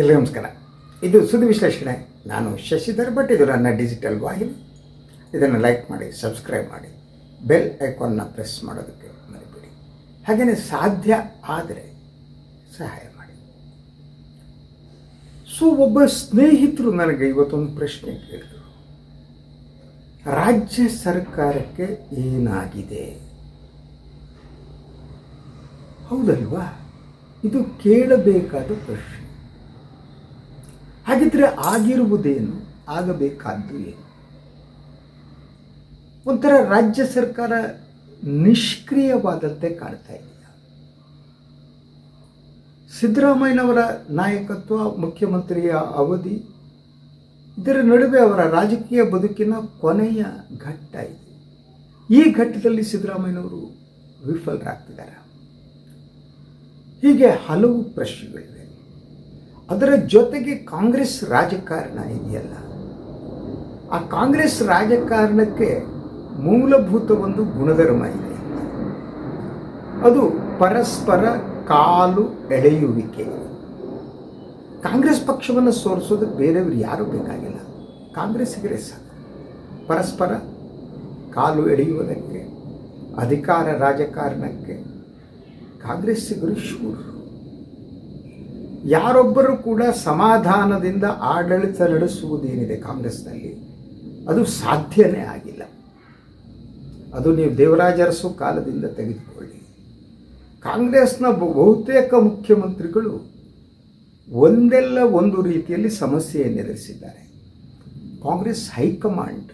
ಎಲ್ಲರಿಗೂ ನಮಸ್ಕಾರ. ಇದು ಸುದ್ದಿ ವಿಶ್ಲೇಷಣೆ. ನಾನು ಶಶಿಧರ್ ಭಟ್ ಇದು ನನ್ನ ಡಿಜಿಟಲ್ ವಾಹಿನಿ. ಇದನ್ನು ಲೈಕ್ ಮಾಡಿ ಸಬ್ಸ್ಕ್ರೈಬ್ ಮಾಡಿ. ಬೆಲ್ ಐಕಾನ್ನ ಪ್ರೆಸ್ ಮಾಡೋದಕ್ಕೆ ಮರಿಬೇಡಿ. ಹಾಗೆಯೇ ಸಾಧ್ಯ ಆದರೆ ಸಹಾಯ ಮಾಡಿ. ಸೊ ಒಬ್ಬ ಸ್ನೇಹಿತರು ನನಗೆ ಇವತ್ತೊಂದು ಪ್ರಶ್ನೆ ಕೇಳಿದರು. ರಾಜ್ಯ ಸರ್ಕಾರಕ್ಕೆ ಏನಾಗಿದೆ? ಹೌದಲ್ವಾ? ಇದು ಕೇಳಬೇಕಾದ ಪ್ರಶ್ನೆ. ಹಾಗಿದ್ರೆ ಆಗಿರುವುದೇನು? ಆಗಬೇಕಾದ್ದು ಏನು? ಒಂಥರ ರಾಜ್ಯ ಸರ್ಕಾರ ನಿಷ್ಕ್ರಿಯವಾದಂತೆ ಕಾಣ್ತಾ ಇದೆಯಾ? ಸಿದ್ದರಾಮಯ್ಯನವರ ನಾಯಕತ್ವ, ಮುಖ್ಯಮಂತ್ರಿಯ ಅವಧಿ, ಇದರ ನಡುವೆ ಅವರ ರಾಜಕೀಯ ಬದುಕಿನ ಕೊನೆಯ ಘಟ್ಟ ಇದೆ. ಈ ಘಟ್ಟದಲ್ಲಿ ಸಿದ್ದರಾಮಯ್ಯನವರು ವಿಫಲರಾಗ್ತಿದ್ದಾರೆ. ಹೀಗೆ ಹಲವು ಪ್ರಶ್ನೆಗಳಿವೆ. ಅದರ ಜೊತೆಗೆ ಕಾಂಗ್ರೆಸ್ ರಾಜಕಾರಣ ಇದೆಯಲ್ಲ? ಆ ಕಾಂಗ್ರೆಸ್ ರಾಜಕಾರಣಕ್ಕೆ ಮೂಲಭೂತ ಒಂದು ಗುಣಧರ್ಮ ಇದೆ. ಅದು ಪರಸ್ಪರ ಕಾಲು ಎಳೆಯುವಿಕೆ. ಕಾಂಗ್ರೆಸ್ ಪಕ್ಷವನ್ನು ಸೋರಿಸೋದಕ್ಕೆ ಬೇರೆಯವರು ಯಾರೂ ಬೇಕಾಗಿಲ್ಲ. ಕಾಂಗ್ರೆಸ್ಸಿಗರೇ ಸಾಕು. ಪರಸ್ಪರ ಕಾಲು ಎಳೆಯುವುದಕ್ಕೆ, ಅಧಿಕಾರ ರಾಜಕಾರಣಕ್ಕೆ ಕಾಂಗ್ರೆಸ್ಸಿಗರು ಶೂರರು ಯಾರೊಬ್ಬರು ಕೂಡ ಸಮಾಧಾನದಿಂದ ಆಡಳಿತ ನಡೆಸುವುದೇನಿದೆ ಕಾಂಗ್ರೆಸ್ನಲ್ಲಿ, ಅದು ಸಾಧ್ಯನೇ ಆಗಿಲ್ಲ. ಅದು ನೀವು ದೇವರಾಜರಸು ಕಾಲದಿಂದ ತೆಗೆದುಕೊಳ್ಳಿ. ಕಾಂಗ್ರೆಸ್ನ ಬಹುತೇಕ ಮುಖ್ಯಮಂತ್ರಿಗಳು ಒಂದೆಲ್ಲ ಒಂದು ರೀತಿಯಲ್ಲಿ ಸಮಸ್ಯೆಯನ್ನು ಎದುರಿಸಿದ್ದಾರೆ. ಕಾಂಗ್ರೆಸ್ ಹೈಕಮಾಂಡ್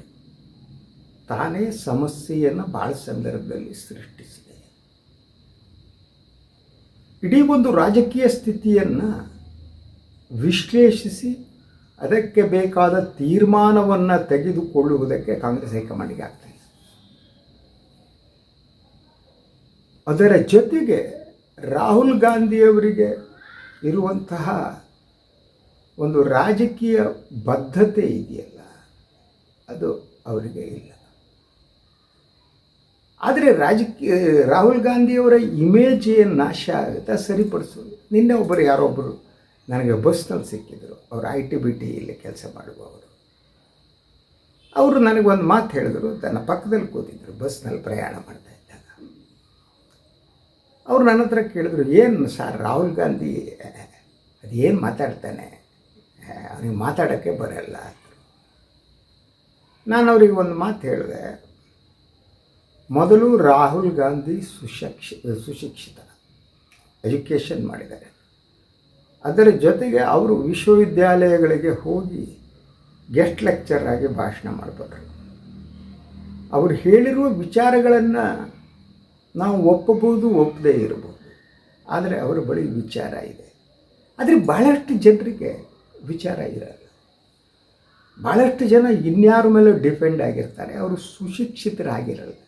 ತಾನೇ ಸಮಸ್ಯೆಯನ್ನು ಭಾಳ ಸಂದರ್ಭದಲ್ಲಿ ಸೃಷ್ಟಿಸಿದೆ. ಇಡೀ ಒಂದು ರಾಜಕೀಯ ಸ್ಥಿತಿಯನ್ನು ವಿಶ್ಲೇಷಿಸಿ ಅದಕ್ಕೆ ಬೇಕಾದ ತೀರ್ಮಾನವನ್ನು ತೆಗೆದುಕೊಳ್ಳುವುದಕ್ಕೆ ಕಾಂಗ್ರೆಸ್ ಹೈಕಮಾಂಡಿಗೆ ಆಗ್ತಾಯಿದೆ ಅದರ ಜೊತೆಗೆ ರಾಹುಲ್ ಗಾಂಧಿಯವರಿಗೆ ಇರುವಂತಹ ಒಂದು ರಾಜಕೀಯ ಬದ್ಧತೆ ಇದೆಯಲ್ಲ, ಅದು ಅವರಿಗೆ ಇಲ್ಲ. ಆದರೆ ರಾಜಕೀಯ, ರಾಹುಲ್ ಗಾಂಧಿಯವರ ಇಮೇಜ್ ನಾಶ ಆಗುತ್ತೆ ಸರಿಪಡಿಸೋದು ನಿನ್ನೆ ಒಬ್ಬರು ಯಾರೊಬ್ಬರು ನನಗೆ ಬಸ್ನಲ್ಲಿ ಸಿಕ್ಕಿದ್ರು. ಅವರು ಐ ಟಿ ಬಿ ಟಿ ಇಲ್ಲಿ ಕೆಲಸ ಮಾಡುವವರು. ಅವರು ನನಗೊಂದು ಮಾತು ಹೇಳಿದ್ರು, ತನ್ನ ಪಕ್ಕದಲ್ಲಿ ಕೂತಿದ್ರು ಬಸ್ನಲ್ಲಿ ಪ್ರಯಾಣ ಮಾಡ್ತಾ ಇದ್ದಾಗ. ಅವರು ನನ್ನ ಹತ್ರ ಕೇಳಿದ್ರು, ಏನು ಸರ್ ರಾಹುಲ್ ಗಾಂಧಿ, ಅದು ಏನು ಮಾತಾಡ್ತಾನೆ? ಅವನಿಗೆ ಮಾತಾಡೋಕ್ಕೆ ಬರಲ್ಲ. ನಾನು ಅವರಿಗೆ ಒಂದು ಮಾತು ಹೇಳಿದೆ ಮೊದಲು ರಾಹುಲ್ ಗಾಂಧಿ ಸುಶಿಕ್ಷಿ, ಸುಶಿಕ್ಷಿತ, ಎಜುಕೇಷನ್ ಮಾಡಿದ್ದಾರೆ. ಅದರ ಜೊತೆಗೆ ಅವರು ವಿಶ್ವವಿದ್ಯಾಲಯಗಳಿಗೆ ಹೋಗಿ ಗೆಸ್ಟ್ ಲೆಕ್ಚರ್ ಆಗಿ ಭಾಷಣ ಮಾಡಿಬಿಟ್ರು ಅವರು ಹೇಳಿರುವ ವಿಚಾರಗಳನ್ನು ನಾವು ಒಪ್ಪಬಹುದು, ಒಪ್ಪದೇ ಇರಬಹುದು. ಆದರೆ ಅವರ ಬಳಿ ವಿಚಾರ ಇದೆ. ಆದರೆ ಭಾಳಷ್ಟು ಜನರಿಗೆ ವಿಚಾರ ಇರಲ್ಲ. ಭಾಳಷ್ಟು ಜನ ಇನ್ಯಾರ ಮೇಲೆ ಡಿಪೆಂಡ್ ಆಗಿರ್ತಾರೆ. ಅವರು ಸುಶಿಕ್ಷಿತರಾಗಿರಲ್ಲ.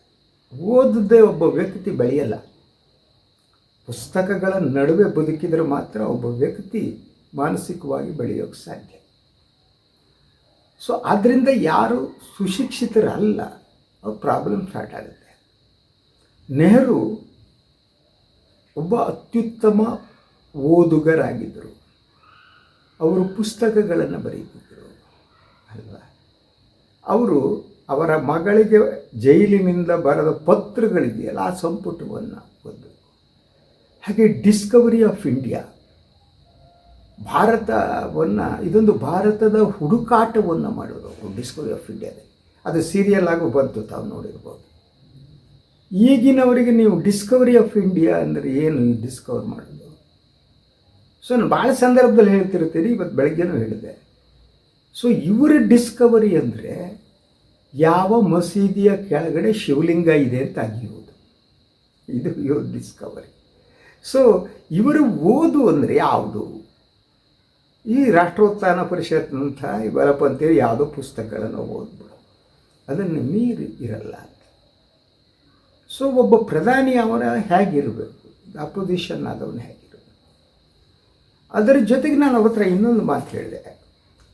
ಓದದೆ ಒಬ್ಬ ವ್ಯಕ್ತಿ ಬೆಳೆಯಲ್ಲ. ಪುಸ್ತಕಗಳ ನಡುವೆ ಬದುಕಿದರೆ ಮಾತ್ರ ಒಬ್ಬ ವ್ಯಕ್ತಿ ಮಾನಸಿಕವಾಗಿ ಬೆಳೆಯೋಕ್ಕೆ ಸಾಧ್ಯ. ಸೊ ಆದ್ದರಿಂದ ಯಾರು ಸುಶಿಕ್ಷಿತರಲ್ಲ, ಅವ್ರು ಪ್ರಾಬ್ಲಮ್ ಸ್ಟಾರ್ಟ್ ಆಗುತ್ತೆ. ನೆಹರು ಒಬ್ಬ ಅತ್ಯುತ್ತಮ ಓದುಗರಾಗಿದ್ದರು. ಅವರು ಪುಸ್ತಕಗಳನ್ನು ಬರೀತಿದ್ದರು ಅಲ್ವಾ? ಅವರು ಅವರ ಮಗಳಿಗೆ ಜೈಲಿನಿಂದ ಬರೆದ ಪತ್ರಗಳಿದೆಯಲ್ಲ, ಆ ಸಂಪುಟವನ್ನು ಒಂದು. ಹಾಗೆ ಡಿಸ್ಕವರಿ ಆಫ್ ಇಂಡಿಯಾ ಭಾರತವನ್ನು, ಇದೊಂದು ಭಾರತದ ಹುಡುಕಾಟವನ್ನು ಮಾಡೋದು ಡಿಸ್ಕವರಿ ಆಫ್ ಇಂಡಿಯಾದಲ್ಲಿ ಅದು ಸೀರಿಯಲ್ ಆಗು ಬಂತು, ತಾವು ನೋಡಿರ್ಬೋದು. ಈಗಿನವರಿಗೆ ನೀವು ಡಿಸ್ಕವರಿ ಆಫ್ ಇಂಡಿಯಾ ಅಂದರೆ ಏನು ಡಿಸ್ಕವರ್ ಮಾಡೋದು? ಸೊ ನಾನು ಭಾಳ ಸಂದರ್ಭದಲ್ಲಿ ಹೇಳ್ತಿರ್ತೀರಿ ಇವತ್ತು ಬೆಳಗ್ಗೆನೂ ಹೇಳಿದೆ. ಸೊ ಇವರ ಡಿಸ್ಕವರಿ ಅಂದರೆ ಯಾವ ಮಸೀದಿಯ ಕೆಳಗಡೆ ಶಿವಲಿಂಗ ಇದೆ ಅಂತ ಆಗಿರುವುದು ಇದು ಇವ್ರ ಡಿಸ್ಕವರಿ ಸೊ ಇವರು ಓದು ಅಂದರೆ ಯಾವುದು? ಈ ರಾಷ್ಟ್ರೋತ್ಥಾನ ಪರಿಷತ್ನಂಥ ಈ ಅಂತೇಳಿ ಯಾವುದೋ ಪುಸ್ತಕಗಳನ್ನು ಓದ್ಬಿಡು. ಅದನ್ನು ಮೀರಿ ಇರಲ್ಲ ಅಂತ. ಸೊ ಒಬ್ಬ ಪ್ರಧಾನಿ ಅವರ ಹೇಗಿರಬೇಕು? ಅಪೋಸಿಷನ್ ಆದವನು ಹೇಗಿರಬೇಕು? ಅದರ ಜೊತೆಗೆ ನಾನು ಅವ್ರ ಇನ್ನೊಂದು ಮಾತು ಹೇಳಿದೆ.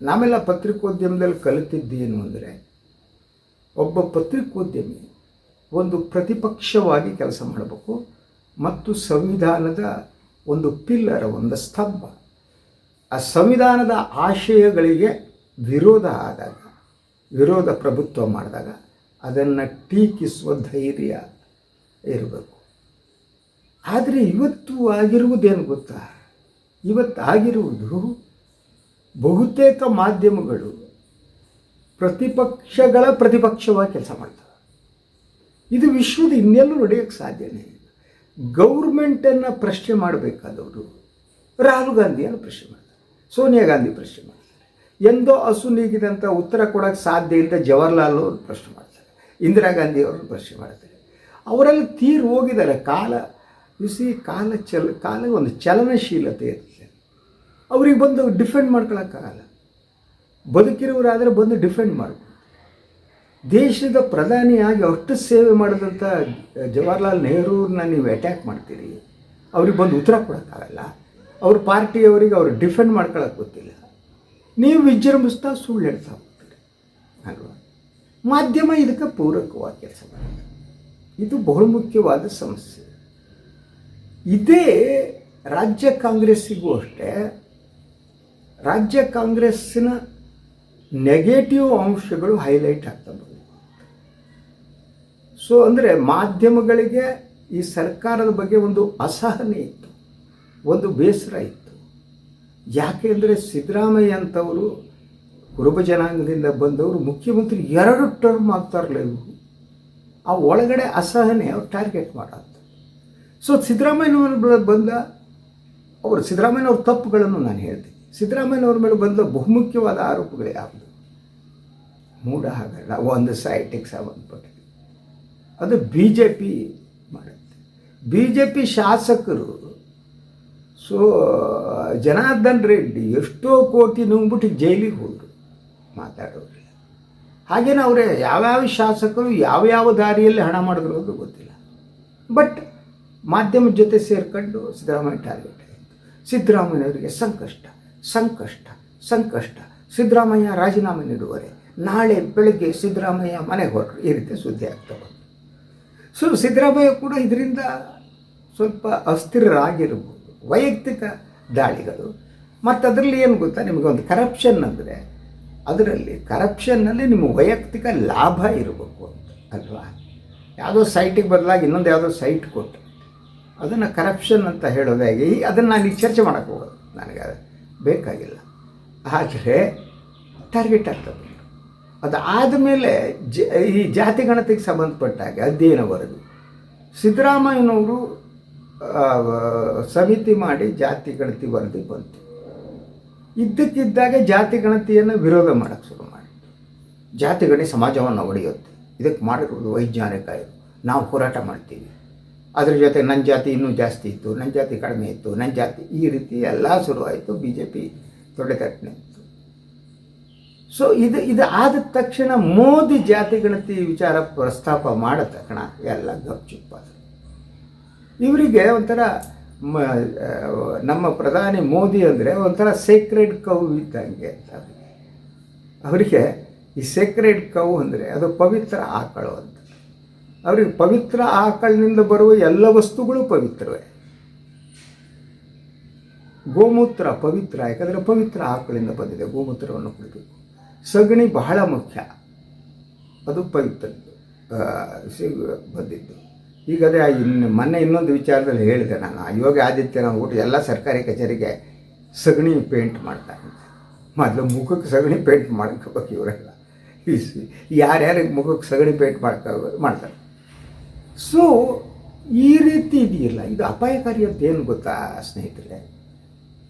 ನಾವೆಲ್ಲ ಪತ್ರಿಕೋದ್ಯಮದಲ್ಲಿ ಕಲಿತಿದ್ದೇನು ಅಂದರೆ ಒಬ್ಬ ಪತ್ರಿಕೋದ್ಯಮಿ ಒಂದು ಪ್ರತಿಪಕ್ಷವಾಗಿ ಕೆಲಸ ಮಾಡಬೇಕು ಮತ್ತು ಸಂವಿಧಾನದ ಒಂದು ಪಿಲ್ಲರ್, ಒಂದು ಸ್ತಂಭ. ಆ ಸಂವಿಧಾನದ ಆಶಯಗಳಿಗೆ ವಿರೋಧ ಆದಾಗ, ವಿರೋಧ ಪ್ರಭುತ್ವ ಮಾಡಿದಾಗ ಅದನ್ನು ಟೀಕಿಸುವ ಧೈರ್ಯ ಇರಬೇಕು. ಆದರೆ ಇವತ್ತು ಆಗಿರುವುದೇನು ಗೊತ್ತಾ? ಇವತ್ತು ಆಗಿರುವುದು ಬಹುತೇಕ ಮಾಧ್ಯಮಗಳು ಪ್ರತಿಪಕ್ಷಗಳ ಪ್ರತಿಪಕ್ಷವಾಗಿ ಕೆಲಸ ಮಾಡ್ತಾರೆ. ಇದು ವಿಶ್ವದ ಇನ್ನೆಲ್ಲೂ ನಡೆಯೋಕ್ಕೆ ಸಾಧ್ಯನೇ ಇಲ್ಲ. ಗೌರ್ಮೆಂಟನ್ನು ಪ್ರಶ್ನೆ ಮಾಡಬೇಕಾದವರು ರಾಹುಲ್ ಗಾಂಧಿಯನ್ನು ಪ್ರಶ್ನೆ ಮಾಡ್ತಾರೆ, ಸೋನಿಯಾ ಗಾಂಧಿ ಪ್ರಶ್ನೆ ಮಾಡ್ತಾರೆ. ಎಂದೋ ಹಸು ನೀಗಿದಂಥ ಉತ್ತರ ಕೊಡೋಕ್ಕೆ ಸಾಧ್ಯ ಇಲ್ಲ ಜವಾಹರ್ಲಾಲ್ ಅವರು ಪ್ರಶ್ನೆ ಮಾಡ್ತಾರೆ, ಇಂದಿರಾ ಗಾಂಧಿ ಅವರು ಪ್ರಶ್ನೆ ಮಾಡ್ತಾರೆ. ಅವರೆಲ್ಲ ತೀರು ಹೋಗಿದ್ದಾರೆ, ಕಾಲ ಬಿಸಿ ಕಾಲ ಚಲ, ಕಾಲ ಒಂದು ಚಲನಶೀಲತೆ ಇರುತ್ತೆ ಅವ್ರಿಗೆ ಬಂದು ಡಿಫೆಂಡ್ ಮಾಡ್ಕೊಳಕ್ಕಾಗಲ್ಲ. ಬದುಕಿರುವರಾದರೆ ಬಂದು ಡಿಫೆಂಡ್ ಮಾಡ್ಬೋದು ದೇಶದ ಪ್ರಧಾನಿಯಾಗಿ ಅಷ್ಟು ಸೇವೆ ಮಾಡಿದಂಥ ಜವಾಹರ್ಲಾಲ್ ನೆಹರೂರನ್ನ ನೀವು ಅಟ್ಯಾಕ್ ಮಾಡ್ತೀರಿ. ಅವ್ರಿಗೆ ಬಂದು ಉತ್ತರ ಕೊಡೋಕ್ಕಾಗಲ್ಲ. ಅವ್ರ ಪಾರ್ಟಿಯವರಿಗೆ ಅವ್ರು ಡಿಫೆಂಡ್ ಮಾಡ್ಕೊಳಕ್ಕೆ ಗೊತ್ತಿಲ್ಲ. ನೀವು ವಿಜೃಂಭಿಸ್ತಾ ಸುಳ್ಳು ಹೇಳ್ತಾ ಹೋಗ್ತೀರಿ. ಅಲ್ವಾ? ಮಾಧ್ಯಮ ಇದಕ್ಕೆ ಪೂರಕವಾಗಿ ಕೆಲಸ ಮಾಡುತ್ತೆ ಇದು ಬಹುಮುಖ್ಯವಾದ ಸಮಸ್ಯೆ. ಇದೇ ರಾಜ್ಯ ಕಾಂಗ್ರೆಸ್ಸಿಗೂ ಅಷ್ಟೇ. ರಾಜ್ಯ ಕಾಂಗ್ರೆಸ್ಸಿನ ನೆಗೆಟಿವ್ ಅಂಶಗಳು ಹೈಲೈಟ್ ಆಗ್ತಾ ಸೊ ಅಂದರೆ ಮಾಧ್ಯಮಗಳಿಗೆ ಈ ಸರ್ಕಾರದ ಬಗ್ಗೆ ಒಂದು ಅಸಹನೆ ಇತ್ತು. ಒಂದು ಬೇಸರ ಇತ್ತು. ಯಾಕೆ ಅಂದರೆ ಸಿದ್ದರಾಮಯ್ಯ ಅಂತವರು, ಕುರುಬ ಜನಾಂಗದಿಂದ ಬಂದವರು ಮುಖ್ಯಮಂತ್ರಿ ಎರಡು ಟರ್ಮ್ ಆಗ್ತಾರಲ್ಲ ಇವರು. ಆ ಒಳಗಡೆ ಅಸಹನೆ ಅವ್ರು ಟಾರ್ಗೆಟ್ ಮಾಡೋದು ಸೊ ಸಿದ್ದರಾಮಯ್ಯನವ್ರ ಬಂದ, ಅವರು, ಸಿದ್ದರಾಮಯ್ಯನವ್ರ ತಪ್ಪುಗಳನ್ನು ನಾನು ಹೇಳ್ತೀನಿ. ಸಿದ್ದರಾಮಯ್ಯನವ್ರ ಮೇಲೆ ಬಂದ ಬಹುಮುಖ್ಯವಾದ ಆರೋಪಗಳು ಯಾವುದು? ಮೂಢ ಹಾಗಲ್ಲ ಒಂದು ಸೈಟಿಗೆ ಸಂಬಂಧಪಟ್ಟಿದೆ ಅದು ಬಿ ಜೆ ಪಿ ಮಾಡುತ್ತೆ. ಬಿ ಜೆ ಪಿ ಶಾಸಕರು ಸೊ, ಜನಾರ್ದನ್ ರೆಡ್ಡಿ ಎಷ್ಟೋ ಕೋಟಿ ನುಂಗ್ಬಿಟ್ಟು ಜೈಲಿಗೆ ಹೋದರು ಮಾತಾಡೋರಿಲ್ಲ ಹಾಗೇನೆ ಅವರೇ, ಯಾವ್ಯಾವ ಶಾಸಕರು ಯಾವ್ಯಾವ ದಾರಿಯಲ್ಲಿ ಹಣ ಮಾಡಿದ್ರು ಅಂತ ಗೊತ್ತಿಲ್ಲ. ಬಟ್ ಮಾಧ್ಯಮದ ಜೊತೆ ಸೇರ್ಕೊಂಡು ಸಿದ್ದರಾಮಯ್ಯ ಟಾರ್ಗೆಟ್ ಆಯಿತು ಸಿದ್ದರಾಮಯ್ಯನವರಿಗೆ ಸಂಕಷ್ಟ. ಸಂಕಷ್ಟ ಸಂಕಷ್ಟ. ಸಿದ್ದರಾಮಯ್ಯ ರಾಜೀನಾಮೆ ನೀಡುವರೆ. ನಾಳೆ ಬೆಳಗ್ಗೆ ಸಿದ್ದರಾಮಯ್ಯ ಮನೆಗೆ ಹೊರಟರು ಈ ರೀತಿ ಸುದ್ದಿ ಆಗ್ತವೆ ಸೊ ಸಿದ್ದರಾಮಯ್ಯ ಕೂಡ ಇದರಿಂದ ಸ್ವಲ್ಪ ಅಸ್ಥಿರರಾಗಿರ್ಬೋದು. ವೈಯಕ್ತಿಕ ದಾಳಿಗಳು. ಮತ್ತು ಅದರಲ್ಲಿ ಏನು ಗೊತ್ತಾ? ನಿಮಗೊಂದು ಕರಪ್ಷನ್ ಅಂದರೆ, ಅದರಲ್ಲಿ ಕರಪ್ಷನ್ನಲ್ಲಿ ನಿಮ್ಮ ವೈಯಕ್ತಿಕ ಲಾಭ ಇರಬೇಕು ಅಂತ, ಅಲ್ವಾ? ಯಾವುದೋ ಸೈಟಿಗೆ ಬದಲಾಗಿ ಇನ್ನೊಂದು ಯಾವುದೋ ಸೈಟ್ ಕೊಟ್ಟು ಅದನ್ನು ಕರಪ್ಷನ್ ಅಂತ ಹೇಳೋದಾಗಿ, ಅದನ್ನು ನಾನು ಚರ್ಚೆ ಮಾಡೋಕ್ಕೆ ಹೋಗೋದು ನನಗೆ. ಬೇಕಾಗಿಲ್ಲ. ಆದರೆ ಟಾರ್ಗೆಟ್ ಆಗ್ತದೆ. ಅದು ಆದಮೇಲೆ ಜ ಈ ಜಾತಿ ಗಣತಿಗೆ ಸಂಬಂಧಪಟ್ಟಾಗ ಅಧ್ಯಯನ ವರದಿ ಸಿದ್ದರಾಮಯ್ಯನವರು ಸಮಿತಿ ಮಾಡಿ ಜಾತಿ ಗಣತಿ ವರದಿ ಬಂತು. ಇದ್ದಕ್ಕಿದ್ದಾಗ ಜಾತಿ ಗಣತಿಯನ್ನು ವಿರೋಧ ಮಾಡೋಕ್ಕೆ ಶುರು ಮಾಡಿ. ಜಾತಿ ಗಣಿ ಸಮಾಜವನ್ನು ಒಡೆಯುತ್ತೆ. ಇದಕ್ಕೆ ಮಾಡಿರೋದು ವೈಜ್ಞಾನಿಕ ನಾವು ಹೋರಾಟ ಮಾಡ್ತೀವಿ. ಅದ್ರ ಜೊತೆ ನನ್ನ ಜಾತಿ ಇನ್ನೂ ಜಾಸ್ತಿ ಇತ್ತು ನನ್ನ ಜಾತಿ ಕಡಿಮೆ ಇತ್ತು ನನ್ನ ಜಾತಿ ಈ ರೀತಿ ಎಲ್ಲ ಶುರುವಾಯಿತು ಬಿ ಜೆ ಪಿ ತೊಡೆತಟ್ಟನೆ ಇತ್ತು. ಸೊ ಇದು ಇದು ಆದ ತಕ್ಷಣ ಮೋದಿ ಜಾತಿ ಗಣತಿ ವಿಚಾರ ಪ್ರಸ್ತಾಪ ಮಾಡಿದ ತಕ್ಷಣ ಎಲ್ಲ ಗಪ್ಚುಪ್ಪಾದ ಇವರಿಗೆ ಒಂಥರ ಮ ನಮ್ಮ ಪ್ರಧಾನಿ ಮೋದಿ ಅಂದರೆ ಒಂಥರ ಸೇಕ್ರೆಡ್ ಕೌ ಇದ್ದಂಗೆ ಅಂತ. ಅವರಿಗೆ ಈ ಸೇಕ್ರೆಡ್ ಕೌ ಅಂದರೆ ಅದು ಪವಿತ್ರ ಆಕಳು ಅಂತ. ಅವರಿಗೆ ಪವಿತ್ರ ಆಕಳಿನಿಂದ ಬರುವ ಎಲ್ಲ ವಸ್ತುಗಳು ಪವಿತ್ರವೇ. ಗೋಮೂತ್ರ ಪವಿತ್ರ, ಯಾಕಂದರೆ ಪವಿತ್ರ ಆಕಳಿಂದ ಬಂದಿದೆ, ಗೋಮೂತ್ರವನ್ನು ಕುಡಿಬೇಕು. ಸಗಣಿ ಬಹಳ ಮುಖ್ಯ. ಅದು ಪವಿತ್ರ ಬಂದಿದ್ದು. ಈಗ ಅದೇ, ಇನ್ನು ಮೊನ್ನೆ ಇನ್ನೊಂದು ವಿಚಾರದಲ್ಲಿ ಹೇಳಿದೆ ನಾನು. ಯೋಗಿ ಆದಿತ್ಯನಾಥ್ ಊಟ, ಎಲ್ಲ ಸರ್ಕಾರಿ ಕಚೇರಿಗೆ ಸಗಣಿ ಪೇಂಟ್ ಮಾಡ್ತಾರೆ ಮೊದಲು ಮುಖಕ್ಕೆ ಸಗಣಿ ಪೇಂಟ್ ಮಾಡ್ಕೋಬೇಕು ಇವರೆಲ್ಲ. ಯಾರ್ಯಾರಿಗೆ ಮುಖಕ್ಕೆ ಸಗಣಿ ಪೇಂಟ್ ಮಾಡ್ಕೋ, ಮಾಡ್ತಾರೆ? ಸೊ ಈ ರೀತಿ ಇದೆಯಲ್ಲ, ಇದು ಅಪಾಯಕಾರಿ ಅಂತ ಏನು ಗೊತ್ತಾ ಸ್ನೇಹಿತರೆ?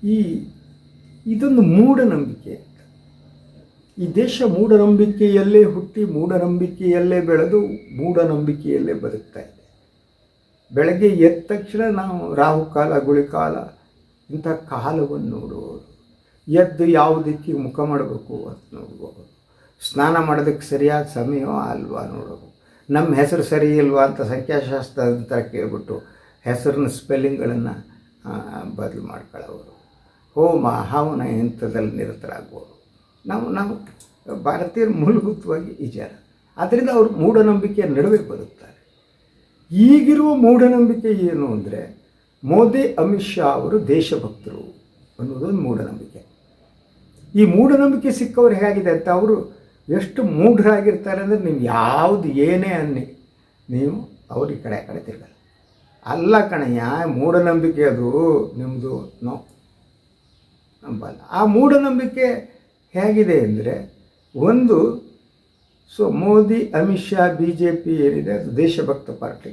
ಈ, ಇದೊಂದು ಮೂಢನಂಬಿಕೆ. ಈ ದೇಶ ಮೂಢನಂಬಿಕೆಯಲ್ಲೇ ಹುಟ್ಟಿ, ಮೂಢನಂಬಿಕೆಯಲ್ಲೇ ಬೆಳೆದು, ಮೂಢನಂಬಿಕೆಯಲ್ಲೇ ಬದುಕ್ತಾ ಇದೆ. ಬೆಳಗ್ಗೆ ಎದ್ದ ತಕ್ಷಣ ನಾವು ರಾಹುಕಾಲ ಗುಳಿಕಾಲ ಇಂಥ ಕಾಲವನ್ನು ನೋಡುವುದು ಎದ್ದು ಯಾವ ಮುಖ ಮಾಡಬೇಕು ಅಂತ ನೋಡ್ಬೋದು. ಸ್ನಾನ ಮಾಡೋದಕ್ಕೆ ಸರಿಯಾದ ಸಮಯವೋ ಅಲ್ವಾ ನೋಡೋದು. ನಮ್ಮ ಹೆಸರು ಸರಿ ಇಲ್ವಾ ಅಂತ ಸಂಖ್ಯಾಶಾಸ್ತ್ರ ಅಂತ ಕೇಳ್ಬಿಟ್ಟು ಹೆಸರಿನ ಸ್ಪೆಲ್ಲಿಂಗ್ಗಳನ್ನು ಬದಲು ಮಾಡ್ಕೊಳ್ಳೋರು. ಹೋಮ ಹಾವನ ಇಂಥದ್ದಲ್ಲಿ ನಿರತರಾಗುವವರು. ನಾವು ನಾವು ಭಾರತೀಯರ ಮೂಲಭೂತವಾಗಿ ವಿಚಾರ ಆದ್ದರಿಂದ ಅವರು ಮೂಢನಂಬಿಕೆಯ ನಡುವೆ ಬದುಕ್ತಾರೆ. ಈಗಿರುವ ಮೂಢನಂಬಿಕೆ ಏನು ಅಂದರೆ, ಮೋದಿ, ಅಮಿತ್ ಶಾ ಅವರು ದೇಶಭಕ್ತರು ಅನ್ನೋದೊಂದು ಮೂಢನಂಬಿಕೆ. ಈ ಮೂಢನಂಬಿಕೆ ಸಿಕ್ಕವ್ರು ಹೇಗಿದೆ ಅಂತ ಅವರು ಎಷ್ಟು ಮೂಢರಾಗಿರ್ತಾರೆ ಅಂದರೆ ನೀವು ಯಾವುದು ಏನೇ ಅನ್ನಿ, ನೀವು ಅವ್ರ ಈ ಕಡೆ ಆ ಕಡೆ ತಿರ್ಗಲ್ಲ. ಅಲ್ಲ ಕಣಯ್ಯ, ಮೂಢನಂಬಿಕೆ ಅದು ನಿಮ್ಮದು ನೋ, ನಂಬಲ್ಲ. ಆ ಮೂಢನಂಬಿಕೆ ಹೇಗಿದೆ ಅಂದರೆ, ಒಂದು, so Modi, Amit Shah B J P ಏನಿದೆ, ಅದು ದೇಶಭಕ್ತ ಪಾರ್ಟಿ.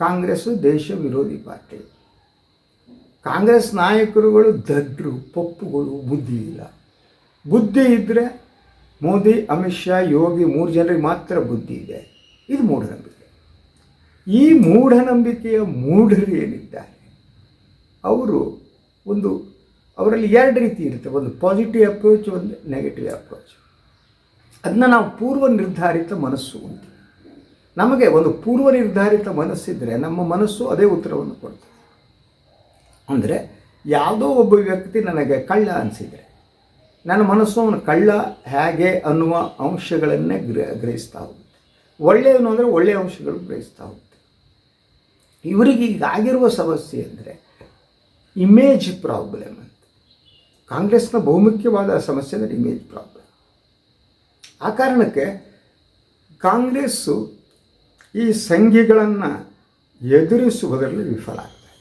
ಕಾಂಗ್ರೆಸ್ಸು ದೇಶ ವಿರೋಧಿ ಪಾರ್ಟಿ. ಕಾಂಗ್ರೆಸ್ ನಾಯಕರುಗಳು ದಡ್ರು, ಪಪ್ಪುಗಳು, ಬುದ್ಧಿ ಇಲ್ಲ. ಬುದ್ಧಿ ಇದ್ದರೆ ಮೋದಿ, ಅಮಿತ್ ಶಾ, ಯೋಗಿ ಮೂರು ಜನರಿಗೆ ಮಾತ್ರ ಬುದ್ಧಿ ಇದೆ. ಇದು ಮೂಢನಂಬಿಕೆ. ಈ ಮೂಢನಂಬಿಕೆಯ ಮೂಢರು ಏನಿದ್ದಾರೆ? ಅವರು ಒಂದು, ಅವರಲ್ಲಿ ಎರಡು ರೀತಿ ಇರುತ್ತೆ. ಒಂದು ಪಾಸಿಟಿವ್ ಅಪ್ರೋಚ್ ಒಂದು ನೆಗೆಟಿವ್ ಅಪ್ರೋಚ್ ಅದನ್ನ ನಾವು ಪೂರ್ವ ನಿರ್ಧಾರಿತ ಮನಸ್ಸು ಅಂತ ನಮಗೆ ಒಂದು ಪೂರ್ವ ನಿರ್ಧಾರಿತ ಮನಸ್ಸಿದ್ರೆ ನಮ್ಮ ಮನಸ್ಸು ಅದೇ ಉತ್ತರವನ್ನು ಕೊಡ್ತದೆ. ಅಂದರೆ ಯಾವುದೋ ಒಬ್ಬ ವ್ಯಕ್ತಿ ನನಗೆ ಕಳ್ಳ ಅನಿಸಿದರೆ ನನ್ನ ಮನಸ್ಸು, ಅವನು ಕಳ್ಳ ಹೇಗೆ ಅನ್ನುವ ಅಂಶಗಳನ್ನೇ ಗ್ರ ಗ್ರಹಿಸ್ತಾ ಹೋಗುತ್ತೆ. ಒಳ್ಳೆಯವನು ಅಂದರೆ ಒಳ್ಳೆಯ ಅಂಶಗಳು ಗ್ರಹಿಸ್ತಾ ಹೋಗುತ್ತೆ. ಇವರಿಗೆ ಈಗ ಆಗಿರುವ ಸಮಸ್ಯೆ ಅಂದರೆ ಇಮೇಜ್ ಪ್ರಾಬ್ಲಮ್ ಅಂತ. ಕಾಂಗ್ರೆಸ್ನ ಬಹುಮುಖ್ಯವಾದ ಸಮಸ್ಯೆ ಅಂದರೆ ಇಮೇಜ್ ಪ್ರಾಬ್ಲಮ್ ಆ ಕಾರಣಕ್ಕೆ ಕಾಂಗ್ರೆಸ್ಸು ಈ ಸಂಘಿಗಳನ್ನು ಎದುರಿಸುವುದರಲ್ಲಿ ವಿಫಲ ಆಗ್ತದೆ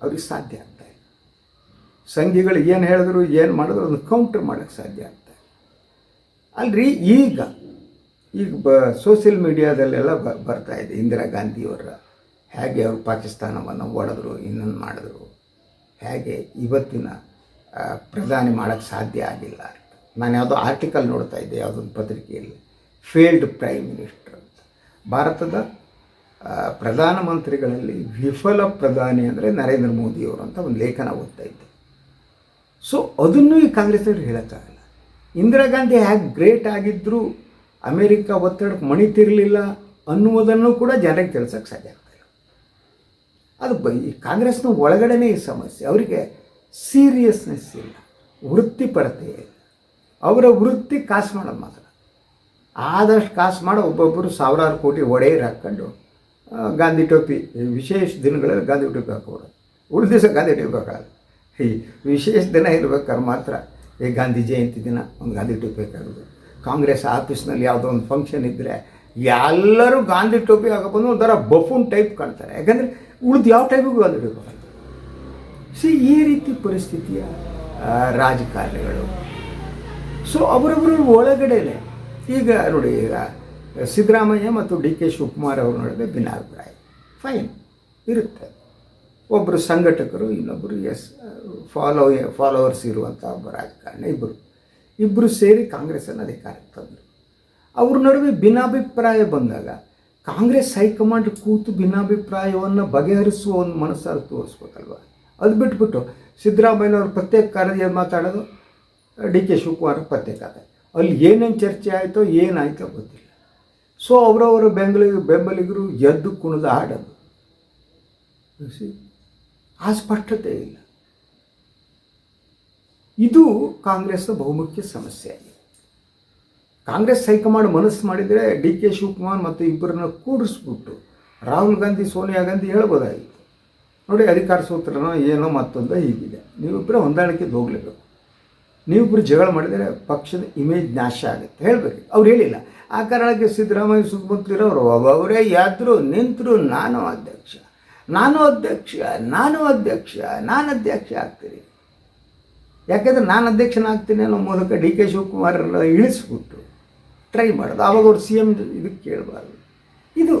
ಅವ್ರಿಗೆ ಸಾಧ್ಯ ಆಗ್ತಾ ಇಲ್ಲ ಸಂಘಿಗಳು ಏನು ಹೇಳಿದ್ರು, ಏನು ಮಾಡಿದ್ರು, ಅದನ್ನು ಕೌಂಟರ್ ಮಾಡೋಕ್ಕೆ ಸಾಧ್ಯ ಆಗ್ತದೆ ಅಲ್ರಿ, ಈಗ ಈಗ ಬ ಸೋಷಿಯಲ್ ಮೀಡಿಯಾದಲ್ಲೆಲ್ಲ ಬ, ಬರ್ತಾ ಇದೆ. ಇಂದಿರಾ ಗಾಂಧಿಯವರ, ಹೇಗೆ ಅವರು ಪಾಕಿಸ್ತಾನವನ್ನು ಒಡೆದ್ರು ಇನ್ನೊಂದು ಮಾಡಿದ್ರು, ಹೇಗೆ ಇವತ್ತಿನ ಪ್ರಧಾನಿ ಮಾಡೋಕ್ಕೆ ಸಾಧ್ಯ ಆಗಿಲ್ಲ ನಾನು ಯಾವುದೋ ಆರ್ಟಿಕಲ್ ನೋಡ್ತಾ ಇದ್ದೆ, ಯಾವುದೊಂದು ಪತ್ರಿಕೆಯಲ್ಲಿ. ಫೇಲ್ಡ್ ಪ್ರೈಮ್ ಮಿನಿಸ್ಟರ್ ಅಂತ. ಭಾರತದ ಪ್ರಧಾನಮಂತ್ರಿಗಳಲ್ಲಿ ವಿಫಲ ಪ್ರಧಾನಿ ಅಂದರೆ ನರೇಂದ್ರ ಮೋದಿಯವರು ಅಂತ ಒಂದು ಲೇಖನ ಓದ್ತಾ ಇದ್ದೆ. ಸೊ ಅದನ್ನು ಈ ಕಾಂಗ್ರೆಸ್ನವ್ರು ಹೇಳೋಕ್ಕಾಗಲ್ಲ. ಇಂದಿರಾ ಗಾಂಧಿ ಹೇಗೆ ಗ್ರೇಟ್ ಆಗಿದ್ದರೂ ಅಮೇರಿಕ ಒತ್ತಡಕ್ಕೆ ಮಣಿತಿರಲಿಲ್ಲ ಅನ್ನುವುದನ್ನು ಕೂಡ ಜನಕ್ಕೆ ತಿಳಿಸೋಕ್ಕೆ ಸಾಧ್ಯ ಆಗ್ತಾಯಿಲ್ಲ ಅದು ಬ, ಈ ಕಾಂಗ್ರೆಸ್ನ ಒಳಗಡೆನೇ ಈ ಸಮಸ್ಯೆ. ಅವರಿಗೆ ಸೀರಿಯಸ್ನೆಸ್ ಇಲ್ಲ, ವೃತ್ತಿಪರತೆ ಇಲ್ಲ. ಅವರ ವೃತ್ತಿ ಕಾಸು ಮಾಡೋದು ಮಾತ್ರ. ಆದಷ್ಟು ಕಾಸು ಮಾಡೋ, ಒಬ್ಬೊಬ್ಬರು ಸಾವಿರಾರು ಕೋಟಿ ಒಡೆಯರ್ ಹಾಕ್ಕೊಂಡು ಗಾಂಧಿ ಟೋಪಿ, ವಿಶೇಷ ದಿನಗಳಲ್ಲಿ ಗಾಂಧಿ ಟೋಪಿ ಹಾಕೋರು ಉಳಿದ ದಿವಸ ಗಾಂಧಿ ಟೋಪಿ ಹಾಕೋಲ್ಲ ಈ ವಿಶೇಷ ದಿನ ಇರ್ಬೇಕಾದ್ರೆ ಮಾತ್ರ ಈ ಗಾಂಧಿ ಜಯಂತಿ ದಿನ ಒಂದು ಗಾಂಧಿ ಟೋಪಿ ಹಾಕೋದು ಕಾಂಗ್ರೆಸ್ ಆಫೀಸ್ನಲ್ಲಿ ಯಾವುದೋ ಒಂದು ಫಂಕ್ಷನ್ ಇದ್ದರೆ ಎಲ್ಲರೂ ಗಾಂಧಿ ಟೋಪಿ ಹಾಕೋಬಂದು ಒಂಥರ ಬಫೂನ್ ಟೈಪ್ ಕಾಣ್ತಾರೆ. ಯಾಕಂದರೆ ಉಳಿದು ಯಾವ ಟೈಪಿಗೂ ಗಾಂಧಿ ಟೋಪಿ ಸಿ ಈ ರೀತಿ ಪರಿಸ್ಥಿತಿಯ ರಾಜಕಾರಣಿಗಳು. ಸೊ ಅವರವರ ಒಳಗಡೆನೆ ಈಗ ನೋಡಿ, ಈಗ ಸಿದ್ದರಾಮಯ್ಯ ಮತ್ತು ಡಿ ಕೆ ಶಿವಕುಮಾರ್ ಅವ್ರ ನಡುವೆ ಭಿನ್ನಾಭಿಪ್ರಾಯ. ಫೈನ್ ಇರುತ್ತೆ. ಒಬ್ಬರು ಸಂಘಟಕರು ಇನ್ನೊಬ್ಬರು ಎಸ್ ಫಾಲೋ ಫಾಲೋವರ್ಸ್ ಇರುವಂಥ ಒಬ್ಬ ರಾಜಕಾರಣಿ ಇಬ್ಬರು ಇಬ್ಬರು ಸೇರಿ ಕಾಂಗ್ರೆಸ್ಸನ್ನು ಅಧಿಕಾರಕ್ಕೆ ತಂದರು. ಅವ್ರ ನಡುವೆ ಭಿನ್ನಾಭಿಪ್ರಾಯ ಬಂದಾಗ ಕಾಂಗ್ರೆಸ್ ಹೈಕಮಾಂಡ್ ಕೂತು ಭಿನ್ನಾಭಿಪ್ರಾಯವನ್ನು ಬಗೆಹರಿಸುವ ಒಂದು ಮನಸ್ಸಾರು ತೋರಿಸ್ಬೇಕಲ್ವ? ಅದು ಬಿಟ್ಬಿಟ್ಟು ಸಿದ್ದರಾಮಯ್ಯನವರು ಪ್ರತ್ಯೇಕ ಕಾರ್ಯದಲ್ಲಿ ಮಾತಾಡೋದು? ಡಿ ಕೆ ಶಿವಕುಮಾರ್ ಪ್ರತ್ಯೇಕ ಅಲ್ಲಿ ಏನೇನು ಚರ್ಚೆ ಆಯಿತೋ, ಏನಾಯಿತೋ ಗೊತ್ತಿಲ್ಲ. ಸೊ ಅವರವರ ಬೆಂಗಳೂರು ಬೆಂಬಲಿಗರು ಎದ್ದು ಕುಣಿದು see? ಆ ಸ್ಪಷ್ಟತೆ ಇಲ್ಲ. ಇದು ಕಾಂಗ್ರೆಸ್ನ ಬಹುಮುಖ್ಯ ಸಮಸ್ಯೆ. ಆಗಿದೆ ಕಾಂಗ್ರೆಸ್ ಹೈಕಮಾಂಡ್ ಮನಸ್ಸು ಮಾಡಿದರೆ ಡಿ ಕೆ ಶಿವಕುಮಾರ್ ಮತ್ತು ಇಬ್ಬರನ್ನ ಕೂಡಿಸ್ಬಿಟ್ಟು ರಾಹುಲ್ ಗಾಂಧಿ, ಸೋನಿಯಾ ಗಾಂಧಿ ಹೇಳ್ಬೋದಾಗಿತ್ತು. ನೋಡಿ, ಅಧಿಕಾರ ಸೂತ್ರನೋ ಏನೋ ಮತ್ತೊಂದು ಹೀಗಿದೆ. ನೀವಿಬ್ಬರೇ ಹೊಂದಾಣಿಕೆಗೆ ಹೋಗಲೇಬೇಕು. ನೀವಿಬ್ಬರು ಜಗಳ ಮಾಡಿದರೆ ಪಕ್ಷದ ಇಮೇಜ್ ನಾಶ ಆಗುತ್ತೆ. ಹೇಳಬೇಕು. ಅವ್ರು ಹೇಳಿಲ್ಲ. ಆ ಕಾರಣಕ್ಕೆ ಸಿದ್ದರಾಮಯ್ಯ ಸುತ್ತಮುತ್ತಲಿರೋರು ಒಬ್ಬೊಬ್ಬರೇ ಎದ್ರು, ನಿಂತರು, ನಾನು ಅಧ್ಯಕ್ಷ. ನಾನು ಅಧ್ಯಕ್ಷ ನಾನು ಅಧ್ಯಕ್ಷ ನಾನು ಅಧ್ಯಕ್ಷ ಆಗ್ತೀನಿ. ಯಾಕೆಂದರೆ ನಾನು ಅಧ್ಯಕ್ಷನಾಗ್ತೀನಿ ಅನ್ನೋ ಮೂಲಕ ಡಿ ಕೆ ಶಿವಕುಮಾರನ್ನ ಇಳಿಸ್ಬಿಟ್ಟು ಟ್ರೈ ಮಾಡೋದು. ಆವಾಗ ಅವ್ರು ಸಿ ಎಂ ಇದಕ್ಕೆ ಕೇಳಬಾರ್ದು. ಇದು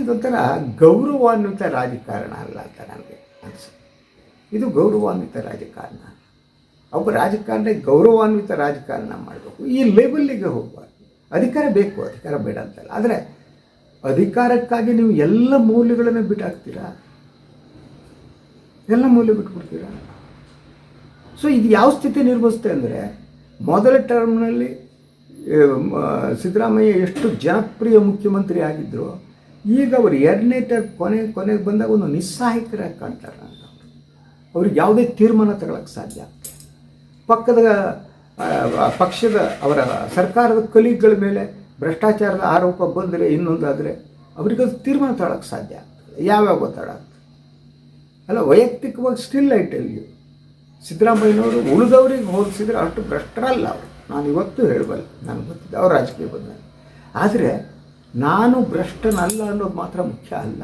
ಇದೊಂಥರ ಗೌರವಾನ್ವಿತ ರಾಜಕಾರಣ ಅಲ್ಲ ಅಂತ ನನಗೆ ಅನಿಸುತ್ತೆ. ಇದು ಗೌರವಾನ್ವಿತ ರಾಜಕಾರಣ. ಒಬ್ಬ ರಾಜಕಾರಣ ಗೌರವಾನ್ವಿತ ರಾಜಕಾರಣ ಮಾಡಬೇಕು. ಈ ಲೆವೆಲ್ಲಿಗೆ ಹೋಗಬಾರ್ದು. ಅಧಿಕಾರ ಬೇಕು, ಅಧಿಕಾರ ಬೇಡ ಅಂತಲ್ಲ. ಆದರೆ ಅಧಿಕಾರಕ್ಕಾಗಿ ನೀವು ಎಲ್ಲ ಮೌಲ್ಯಗಳನ್ನು ಬಿಟ್ಟಾಕ್ತೀರಾ? ಎಲ್ಲ ಮೌಲ್ಯ ಬಿಟ್ಬಿಡ್ತೀರಾ ಸೊ ಇದು ಯಾವ ಸ್ಥಿತಿ ನಿರ್ಮಿಸುತ್ತೆ ಅಂದರೆ, ಮೊದಲ ಟರ್ಮ್ನಲ್ಲಿ ಸಿದ್ದರಾಮಯ್ಯ ಎಷ್ಟು ಜನಪ್ರಿಯ ಮುಖ್ಯಮಂತ್ರಿ ಆಗಿದ್ದರು ಈಗ ಅವರು ಎರಡನೇ ಟರ್ಮ್ ಕೊನೆ, ಕೊನೆಗೆ ಬಂದಾಗ ಒಂದು ನಿಸ್ಸಹಾಯಕರಾಗಿ ಕಾಣ್ತಾರೆ ಅವ್ರಿಗೆ ಯಾವುದೇ ತೀರ್ಮಾನ ತಗೊಳಕ್ಕೆ ಸಾಧ್ಯ ಪಕ್ಕದ ಪಕ್ಷದ ಅವರ ಸರ್ಕಾರದ ಕಲೀಗ್ಗಳ ಮೇಲೆ ಭ್ರಷ್ಟಾಚಾರದ ಆರೋಪ ಬಂದರೆ ಇನ್ನೊಂದಾದರೆ ಅವರಿಗೆ ಅದು ತೀರ್ಮಾನ ತಾಳಕ್ಕೆ ಸಾಧ್ಯ ಆಗ್ತದೆ. ಯಾವ್ಯಾವ ಗೊತ್ತಾಡತ್ತೆ ಅಲ್ಲ, ವೈಯಕ್ತಿಕವಾಗಿ ಸ್ಟಿಲ್ ಐ ಟೆಲ್ ಯು ಸಿದ್ದರಾಮಯ್ಯನವರು ಉಳಿದವರಿಗೆ ಹೋಲಿಸಿದ್ರೆ ಅಷ್ಟು ಭ್ರಷ್ಟರಲ್ಲ ಅವರು. ನಾನು ಇವತ್ತು ಹೇಳಬಲ್ಲ, ನನಗೆ ಗೊತ್ತಿದ್ದೆ ಅವ್ರ ರಾಜಕೀಯ ಬಂದ ಆದರೆ ನಾನು ಭ್ರಷ್ಟನಲ್ಲ ಅನ್ನೋದು ಮಾತ್ರ ಮುಖ್ಯ ಅಲ್ಲ.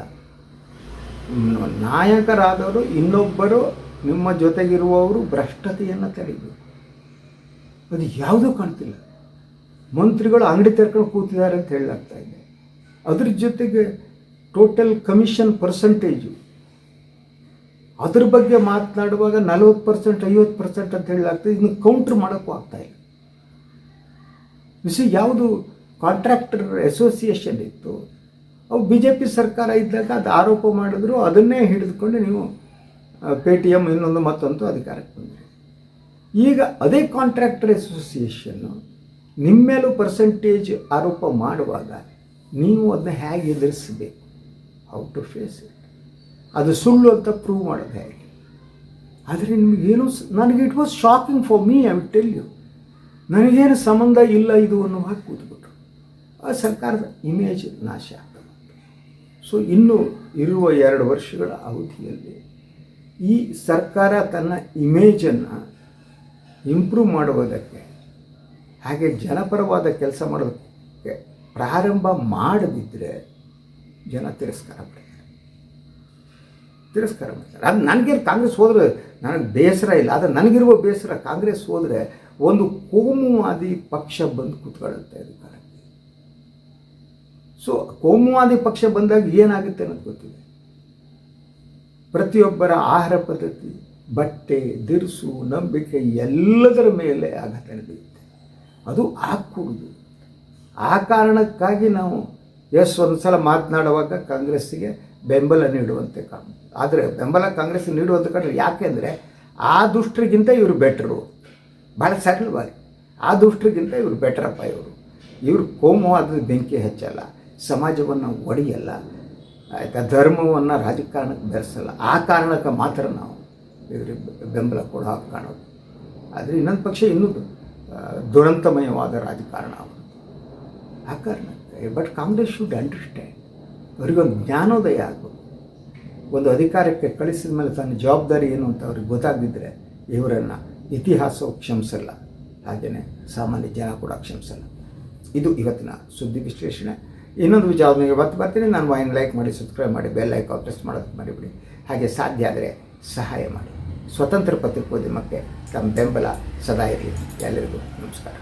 ನಾಯಕರಾದವರು ಇನ್ನೊಬ್ಬರು, ನಿಮ್ಮ ಜೊತೆಗಿರುವವರು ಭ್ರಷ್ಟತೆಯನ್ನು ತಡೆಯಬೇಕು ಅದು ಯಾವುದೂ ಕಾಣ್ತಿಲ್ಲ. ಮಂತ್ರಿಗಳು ಅಂಗಡಿ ತೆರ್ಕೊಂಡು ಕೂತಿದ್ದಾರೆ ಅಂತ ಹೇಳಲಾಗ್ತಾ ಇದೆ. ಅದ್ರ ಜೊತೆಗೆ ಟೋಟಲ್ ಕಮಿಷನ್ ಪರ್ಸೆಂಟೇಜು ಅದ್ರ ಬಗ್ಗೆ ಮಾತನಾಡುವಾಗ ನಲವತ್ತು ಪರ್ಸೆಂಟ್ ಐವತ್ತು ಪರ್ಸೆಂಟ್ ಅಂತ ಹೇಳಲಾಗ್ತದೆ. ಇದನ್ನು ಕೌಂಟ್ರ್ ಮಾಡೋಕ್ಕೂ ಆಗ್ತಾ ಇಲ್ಲ. ವಿಷಯ ಯಾವುದು ಕಾಂಟ್ರಾಕ್ಟರ್ ಅಸೋಸಿಯೇಷನ್ ಇತ್ತು, ಅವು ಬಿ ಜೆ ಪಿ ಸರ್ಕಾರ ಇದ್ದಾಗ ಅದು ಆರೋಪ ಮಾಡಿದ್ರು. ಅದನ್ನೇ ಹಿಡಿದುಕೊಂಡು ನೀವು ಪೇ ಟಿ ಎಂ ಇನ್ನೊಂದು ಮತ್ತೊಂದು ಅಧಿಕಾರಕ್ಕೆ ಬಂದಿರಿ. ಈಗ ಅದೇ ಕಾಂಟ್ರಾಕ್ಟರ್ ಅಸೋಸಿಯೇಷನ್ನು ನಿಮ್ಮ ಮೇಲೂ ಪರ್ಸೆಂಟೇಜ್ ಆರೋಪ ಮಾಡುವಾಗ ನೀವು ಅದನ್ನ ಹೇಗೆ ಎದುರಿಸಬೇಕು? ಹೌ ಟು ಫೇಸ್ ಇಟ್ ಅದು ಸುಳ್ಳು ಅಂತ ಪ್ರೂವ್ ಮಾಡೋದು ಹೇಗೆ? ಆದರೆ ನಿಮಗೇನು ನನಗೆ it was shocking for me I will tell you ನನಗೇನು ಸಂಬಂಧ ಇಲ್ಲ ಇದು ಅನ್ನೋ ಹಾಗೆ ಕೂತ್ಬಿಟ್ರು. ಆ ಸರ್ಕಾರದ ಇಮೇಜ್ ನಾಶ ಆಗ್ತದೆ ಸೊ ಇನ್ನು ಇರುವ ಎರಡು ವರ್ಷಗಳ ಅವಧಿಯಲ್ಲಿ ಈ ಸರ್ಕಾರ ತನ್ನ ಇಮೇಜನ್ನು ಇಂಪ್ರೂವ್ ಮಾಡುವುದಕ್ಕೆ ಹಾಗೆ ಜನಪರವಾದ ಕೆಲಸ ಮಾಡೋದಕ್ಕೆ ಪ್ರಾರಂಭ ಮಾಡದಿದ್ದರೆ ಜನ ತಿರಸ್ಕಾರ ಮಾಡ್ತಾರೆ ತಿರಸ್ಕಾರ ಮಾಡ್ತಾರೆ ಅದು ನನಗೆ ಕಾಂಗ್ರೆಸ್ ಹೋದರೆ ನನಗೆ ಬೇಸರ ಇಲ್ಲ. ಆದರೆ ನನಗಿರುವ ಬೇಸರ ಕಾಂಗ್ರೆಸ್ ಹೋದರೆ ಒಂದು ಕೋಮುವಾದಿ ಪಕ್ಷ ಬಂದು ಕೂತ್ಕೊಳ್ಳುತ್ತೆ ಅಧಿಕಾರಕ್ಕೆ. ಸೊ ಕೋಮುವಾದಿ ಪಕ್ಷ ಬಂದಾಗ ಏನಾಗುತ್ತೆ ಅನ್ನೋದು ಗೊತ್ತಿದೆ ಪ್ರತಿಯೊಬ್ಬರ ಆಹಾರ ಪದ್ಧತಿ, ಬಟ್ಟೆ, ದಿರಿಸು, ನಂಬಿಕೆ ಎಲ್ಲದರ ಮೇಲೆ ಆಘಾತ ನಡೆಯುತ್ತೆ ಅದು ಆಗ್ಕೂಡುದು. ಆ ಕಾರಣಕ್ಕಾಗಿ ನಾವು ಎಸ್ ಒಂದು ಸಲ ಮಾತನಾಡುವಾಗ ಕಾಂಗ್ರೆಸ್ಸಿಗೆ ಬೆಂಬಲ ನೀಡುವಂತೆ ಕಾಣ ಆದರೆ ಬೆಂಬಲ ಕಾಂಗ್ರೆಸ್ ನೀಡುವಂಥ ಕಾರಣ ಯಾಕೆಂದರೆ ಆ ದುಷ್ಟರಿಗಿಂತ ಇವರು ಬೆಟ್ರು. ಭಾಳ ಸರಳವಾಗಿ. ಆ ದುಷ್ಟರಿಗಿಂತ ಇವರು ಬೆಟ್ರಪ್ಪ ಇವರು. ಇವರು ಕೋಮವಾದ ಬೆಂಕಿ ಹೆಚ್ಚಲ್ಲ, ಸಮಾಜವನ್ನು ಒಡೆಯಲ್ಲ, ಆಯಿತಾ, ಧರ್ಮವನ್ನು ರಾಜಕಾರಣಕ್ಕೆ ಬೆರೆಸಲ್ಲ. ಆ ಕಾರಣಕ್ಕೆ ಮಾತ್ರ ನಾವು ಇವರಿಗೆ ಬೆಂಬಲ ಕೊಡೋ ಕಾಣೋದು. ಆದರೆ ಇನ್ನೊಂದು ಪಕ್ಷ ಇನ್ನೂ ದುರಂತಮಯವಾದ ರಾಜಕಾರಣ ಅವರು ಆ ಕಾರಣಕ್ಕೆ ಬಟ್ ಕಾಂಗ್ರೆಸ್ ಶುಡ್ ಅಂಡರ್ಸ್ಟ್ಯಾಂಡ್ ಅವರಿಗೊಂದು ಜ್ಞಾನೋದಯ ಆಗಬೇಕು. ಒಂದು ಅಧಿಕಾರಕ್ಕೆ ಕಳಿಸಿದ ಮೇಲೆ ತನ್ನ ಜವಾಬ್ದಾರಿ ಏನು ಅಂತ ಅವ್ರಿಗೆ ಗೊತ್ತಾಗಿದ್ದರೆ ಇವರನ್ನು ಇತಿಹಾಸವು ಕ್ಷಮಿಸಲ್ಲ. ಹಾಗೆಯೇ ಸಾಮಾನ್ಯ ಜನ ಕೂಡ ಕ್ಷಮಿಸಲ್ಲ. ಇದು ಇವತ್ತಿನ ಸುದ್ದಿ ವಿಶ್ಲೇಷಣೆ. ಇನ್ನೊಂದು ವಿಚಾರದೊಂದಿಗೆ ಇವತ್ತು ಬರ್ತೀನಿ. ನಾನು ವಾಯಿನ್ ಲೈಕ್ ಮಾಡಿ ಸಬ್ಸ್ಕ್ರೈಬ್ ಮಾಡಿ ಬೆಲ್ ಐಕಾನ್ ಪ್ರೆಸ್ ಮಾಡೋದಕ್ಕೆ ಮಾಡಿಬಿಡಿ ಹಾಗೆ ಸಾಧ್ಯ ಆದರೆ ಸಹಾಯ ಮಾಡಿ. ಸ್ವತಂತ್ರ ಪತ್ರಿಕೋದ್ಯಮಕ್ಕೆ ತಮ್ಮ ಬೆಂಬಲ ಸದಾ ಇರಲಿ. ಎಲ್ಲರಿಗೂ ನಮಸ್ಕಾರ.